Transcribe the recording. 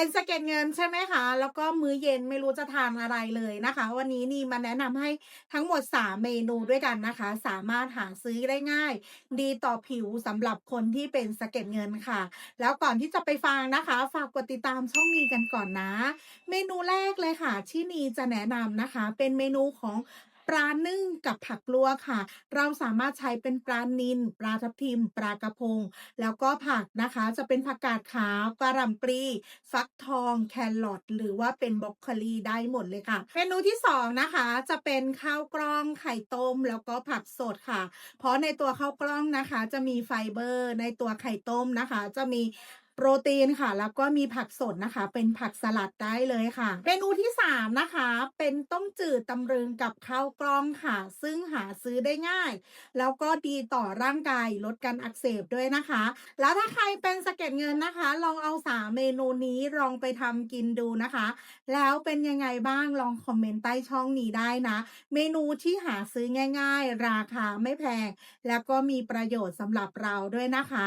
เป็นสะเก็ดเงินใช่ไหมคะ แล้วก็มื้อเย็นไม่รู้จะทานอะไรเลยนะคะ วันนี้นี่มาแนะนำให้ทั้งหมด 3 เมนูด้วยกันนะคะ สามารถหาซื้อได้ง่าย ดีต่อผิวสำหรับคนที่เป็นสะเก็ดเงินค่ะ แล้วก่อนที่จะไปฟังนะคะ ฝากกดติดตามช่องนีกันก่อนนะ เมนูแรกเลยค่ะ ที่นีจะแนะนำนะคะ เป็นเมนูของ ปลานึ่งกับผักลวกค่ะ เราสามารถใช้เป็นปลานิลปลาทับทิม ปลากระพง แล้วก็ผักนะคะจะเป็นผักกาดขาวกระหล่ำปลีฟักทองแครอทหรือว่าเป็นบรอกโคลีได้หมดเลยค่ะเมนูที่สองนะคะจะเป็นข้าวกล้องไข่ต้ม แล้วก็ผักสดค่ะ เพราะในตัวข้าวกล้องนะคะ จะมีไฟเบอร์ ในตัวไข่ต้มนะคะ จะมี โปรตีนค่ะ แล้วก็มีผักสดนะคะ เป็นผักสลัดได้เลยค่ะเมนูที่สามนะคะ เป็นต้มจืดตำลึงกับข้าวกล้องค่ะ ซึ่งหาซื้อได้ง่าย แล้วก็ดีต่อร่างกายลดการอักเสบด้วยนะคะ แล้วถ้าใครเป็นสะเก็ดเงินนะคะ ลองเอาสามเมนูนี้ลองไปทำกินดูนะคะ แล้วเป็นยังไงบ้างลองคอมเมนต์ใต้ช่องนี้ได้นะ เมนูที่หาซื้อง่าย ๆ ราคาไม่แพง แล้วก็มีประโยชน์สำหรับเราด้วยนะคะ